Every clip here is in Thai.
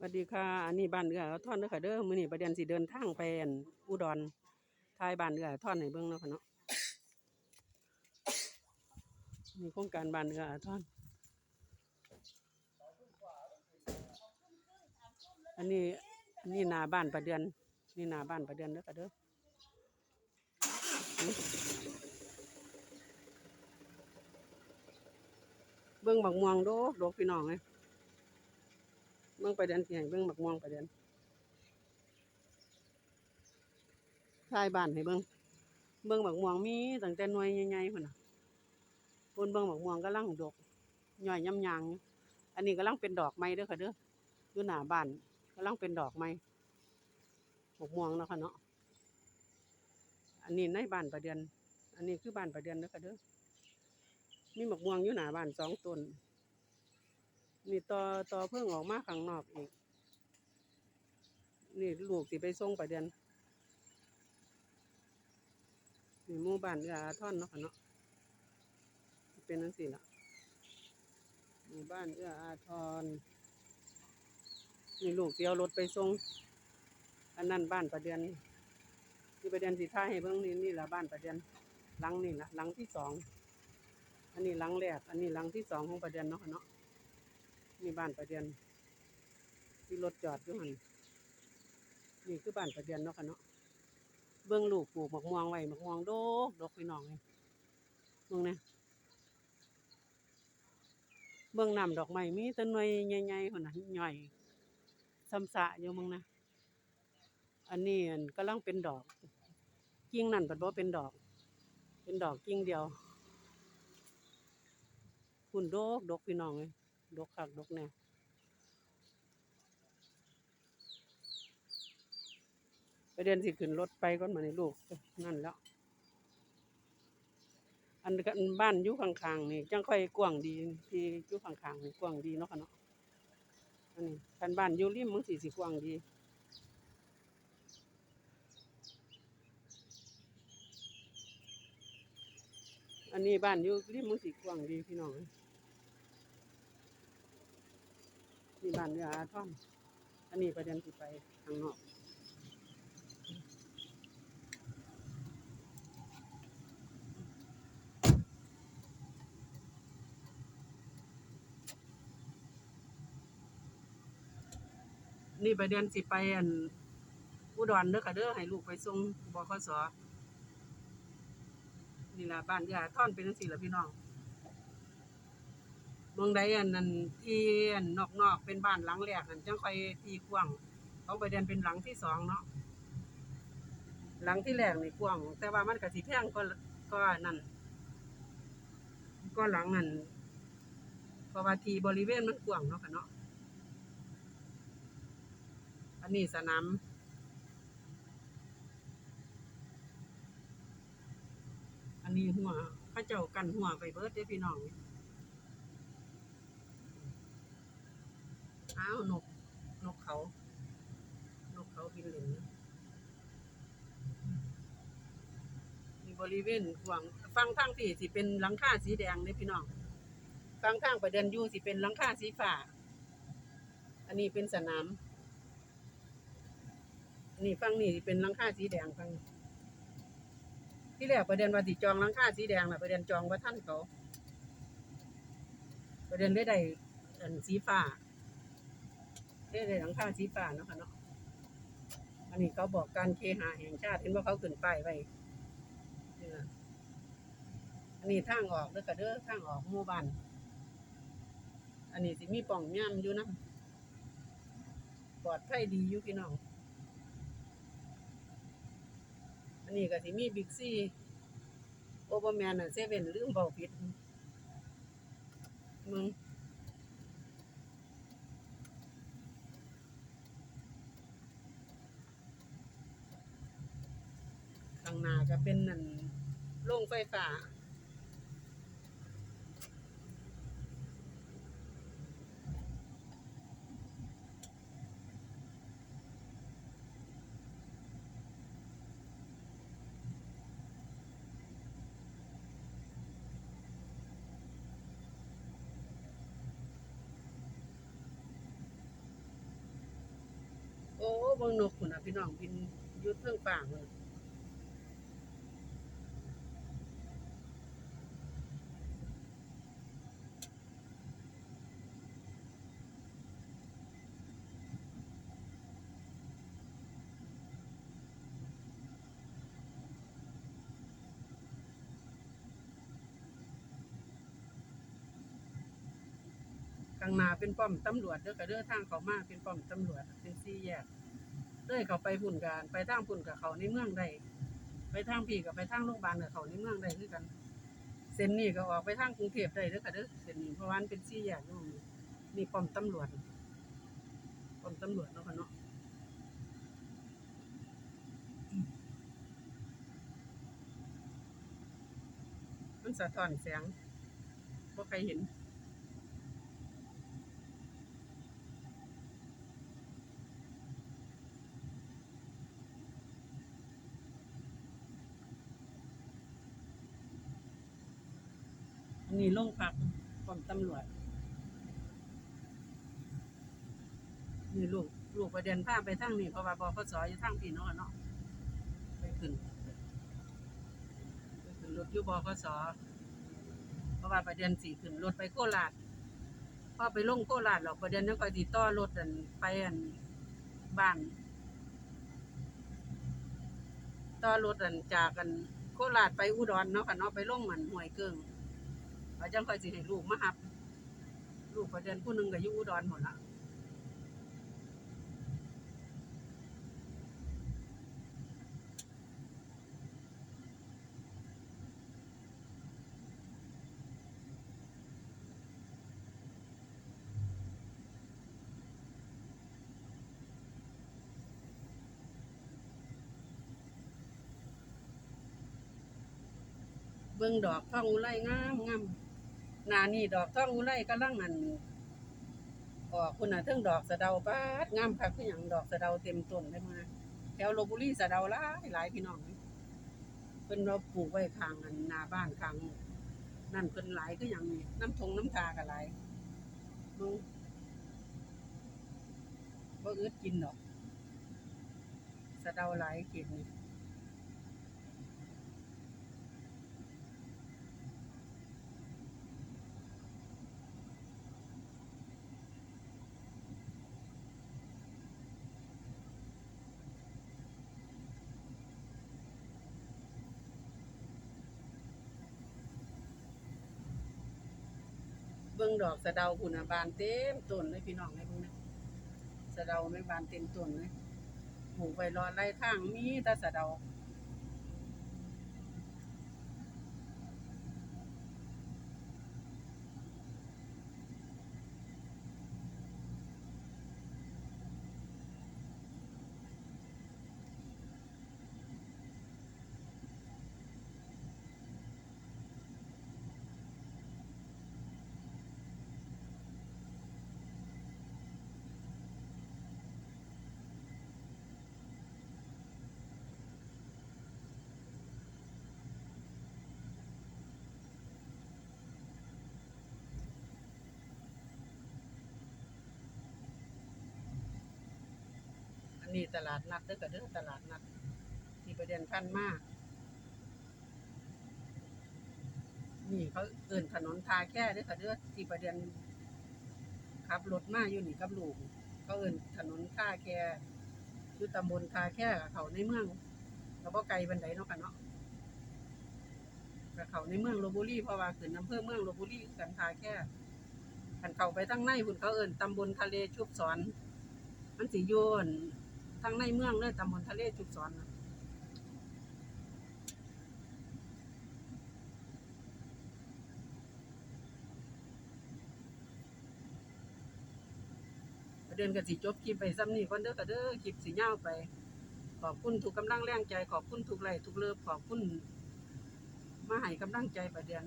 สวัสดีค่ะอันนี้บ้านเรือท่อนเด้อค่ะเด้อมื้อนี้ประเด็นสิเดินทางไปอั่นอุดรทายบ้านเรือท่อนให้เบิ่งเนาะค่ะเนาะมีโครงการบ้านเรือท่อน อันนี้อันนี้หนาบ้านประเดือน นี่หนาบ้านประเดือนเด้อค่ะเด้อเบิ่งบักม่วงโดกโดกพี่น้องเลย เบิ่งไปเดือนที่ให้เบิ่งบักม่วงไปเดือนทายบ้านให้เบิ่งเบิ่งบักม่วงมีตั้งแต่หน่วยใหญ่ๆพุ่นน่ะพุ่นเบิ่งบักม่วงกำลังดกย่อยย่ำยางอันนี้กำลังเป็นดอกไม้เด้อค่ะเด้ออยู่หน้าบ้านกำลังเป็นดอกไม้บักม่วงเนาะค่ะเนาะอันนี้ในบ้านประเดือน อันนี้คือบ้านประเดือนเด้อค่ะเด้อมีบักม่วงอยู่หน้าบ้านสองต้น นี่ต่อต่อเพิ่งออกมาข้างนอกอีก นี่ลูกสิไปส่งประเด็นนี่หมู่บ้านเอื้ออาทรเนาะค่ะเนาะเป็นนั่นสิล่ะหมู่บ้านเอื้ออาทรนี่ลูกสิเอารถไปส่งอันนั้นบ้านประเด็นที่ประเด็นสิท่าให้เบิ่งนี่นี่ละบ้านประเด็นหลังนี่ละหลังที่สองอันนี้หลังแรกอันนี้หลังที่สองของประเด็นเนาะเนาะ นี่บ้านประเดียนที่รถจอดอยู่หันนี่คือบ้านประเดียนเนาะค่ะเนาะเบื้องลูกปลูกหมกม่วงไว้หมกม่วงโดกดอกพี่น้องเลยเบื้องนี่ยเบื้องนำดอกไม้มีต้นหน่วยใหญ่ๆคนน่ะย่อยซ้ำสะอยู่มึงนะอันนี้กำลังเป็นดอก กิ่งนั่นปัดบ่เป็นดอก เป็นดอกกิ่งเดียวคุณโดกดอกพี่น้องเลย ดกคักดกแน่ไปเดินสิขึ้นรถไปก่อนมาในลูกนั่นแล้วอันกันบ้านอยู่ข้างๆนี่จังค่อยกว้างดีที่อยู่ข้างๆนี่กว้างดีเนาะค่ะเนาะอันนี้คันบ้านอยู่ริมมันสิสิกว้างดีอันนี้บ้านอยู่ริมมันสิกว้างดีพี่น้อง เอ้ยนี่บ้านเรืออาท่อมอันนี้ประเด็นที่ไปข้างนอกนี่ประเด็นสิไปอันอุดรเด้อค่ะเด้อให้ลูกไปส่งบขสนี่ล่ะบ้านเรืออาท่อนเป็นจังซี่ล่ะพี่น้อง มืองใดอันนั้นที่อันนอกๆเป็นบ้านหลังแรกอันจังค่อยที่กว้างเขาไปเดินเป็นหลังที่สองเนาะหลังที่แรกนี่กว้าง แต่ว่ามันก็สิแพงก็ก็นั่นก็หลังนั่นเพราะว่าทีบริเวณมันกว้างเนาะค่ะเนาะอันนี้สนามอันนี้หัวพระเจ้ากันหัวไปเบิดเด้พี่น้อง อ้าวนก นกเขา นกเขาบินเล่นมีบริเวณกว้างฟังทางที่สิเป็นหลังคาสีแดงเลยพี่น้องฟังทางประเด็นยู่สิเป็นหลังคาสีฟ้า อันนี้เป็นสนามนนี้ฟังนี่สิเป็นหลังคาสีแดงฟังที่แรกประเด็นว่าสิจองหลังคาสีแดงน่ะประเด็นจองว่าท่านเขาประเด็นได้ได้สีฟ้า ได้เลยหลังคาสีฟ้าเนาะค่ะเนาะอันนี้เขาบอกการเคหะแห่งชาติเห็นว่าเขาขึ้นป้ายไว้อันนี้ทางออกเด้อค่ะเด้อทางออกหมู่บ้านอันนี้สิมีป่องย่ำอยู่นะปลอดภัยดีอยู่พี่น้องอันนี้ก็สิมีบิ๊กซีโอเปอร์แมนน่ะเซเว่นลืมเบาผิดมึง ข้างหน้าก็เป็นนั่นโรงไฟฟ้าโอ้บางนกคุณนะพี่น้องบินยุดเพื่งป่าเลยางหน้าเป็นป้อมตำรวจเด้อก็เด้อทางเขามาเป็นป้อมตำรวจเป็นสี่แยกเลยเขาไปพุ่นกันไปทางพุ่นกับเขาในเมืองได้ไปทางพี่ก็ไปทางโรงพยาบาลกับเขาในเมืองได้คือกันเส้นนี้ก็ออกไปทางกรุงเทพได้เด้อค่ะเด้อเส้นนี้เพราะว่ามันเป็นสี่แยกอยู่นี่นี่ป้อมตำรวจป้อมตำรวจเนาะค่ะเนาะมันสะท้อนแสงบ่ใครเห็น อันนี้โรงพักป้อมตำรวจนี่ลูกลูกประเด็นพาไปทางนี้เพราะว่าบอขสอยู่ทางพี่เนาะเนาะไปขึ้นไปขึ้นรถอยู่บขสเพราะว่าประเด็นสี่ขึ้นรถไปโคราชพอไปลงโคราชหรอกประเด็นนั้นก็ติดต่อรถอันไปอันบ้านต่อรถอันจากกันโคราชไปอุดรเนาะค่ะเนาะไปลงมันห้วยเกิง ว่าจังค่อยสิให้ลูกมาหับ ลูกประเด็นผู้หนึงก็อยู่อุดรหมดละเบิ่งดอกทองอุไร งามงาม นานี่ดอกทองอุไรกำลังอันออกคุณน่ะเทิงดอกสะเดาปาดงามคักคือหยังดอกสะเดาเต็มต้นเลยมาแถวลพบุรีสะเดาหลายหลายพี่น้องเพิ่นเราปลูกไว้ข้างอันหน้าบ้านข้างนั่นเพิ่นหลายคือหยังนี่น้ำทงน้ำตาก็หลายมึงบ่อึดกินดอกสะเดาหลายเก็บนี่ เบิ่งดอกสะเดาพุ่นน่ะบานเต็มต้นเลยพี่น้องเลยเบิ่งนะสะเดาไม่บานเต็มต้นเลยปลูกไว้รอไล่ทางมีแต่สะเดา นนี้ตลาดนัดเด้อก็เด้อตลาดนัดที่ประเด็นพันมาก นี่เขาเอิ้นถนนทาแค่เด้อค่ะเด้อที่ประเด็นขับรถมาอยู่นี่กับลูกเขาเอิ้นถนนท่าแค่อยู่ตำบลทาแค่เขาในเมืองก็บ่ไกลบันไดเนาะค่ะเนาะกับเขาในเมืองลพบุรีเพราะว่าขึ้นอำเภอเมืองลพบุรีกันทาแค่คันเขาไปทางในพุ่นเขาเอิ้นตำบลทะเลชุบสอน มันสิโยน ทางในเมืองเลยตำบลทะเลชุบสอนนะเด็นก็สิจบคลิปไปซ้ำนี้ก่อนเด้อก็เด้อคลิปสิยาไป ขอบคุณทุกกำลังแรงใจ ขอบคุณทุกไลทุกเลิฟขอบคุณมาให้กำลังใจประเด็น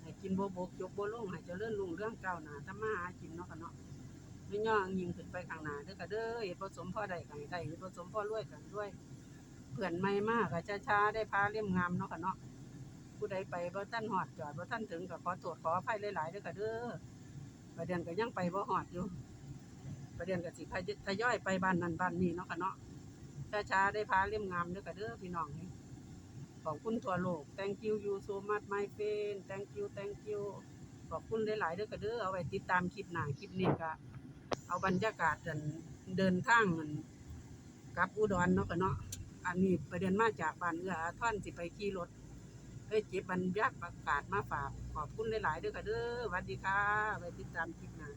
ให้กินโบโบกยกโบลงให้เจริญรุ่งเรื่องก้าวหน้าทำมาหากินเนาะกันเนาะ ไม่ย่องยิงขึ้นไปข้างหน้าเด้อก็เด้อเฮ็ดผสมพ่อใดก็ให้ได้เฮ็ดผสมพ่อรวยกันด้วยเพื่อนใหม่มากก็ช้าๆได้พาเลี่ยมงามเนาะค่ะเนาะผู้ใดไปบ่ทันฮอดจอดบ่ทันถึงก็ขอโทษขออภัยหลายๆเด้อก็เด้อประเด็นก็ยังไปบ่ฮอดอยู่ ประเด็นก็สิทยอยไปบ้านนั้นบ้านนี้เนาะค่ะเนาะช้าๆได้พาเล่มงามเด้อค่ะเด้อพี่น้องนี่ขอบคุณทั่วโลก thank you you so much my friend thank you thank you ขอบคุณหลายๆเด้อค่ะเด้อเอาไว้ติดตามคลิปหน้าคลิปนี้ก็ เอาบรรยากาศเดินเดินทางกันกับอุดรเนาะกันเนาะอันนี้ประเด็นมาจากบ้านเอื้ออาทรสิไปขี่รถเอ้ยเจ็บบรรยากาศมาฝากขอบคุณหลายๆเด้อค่ะเด้อสวัสดีค่ะไว้ติดตามคลิปหน้า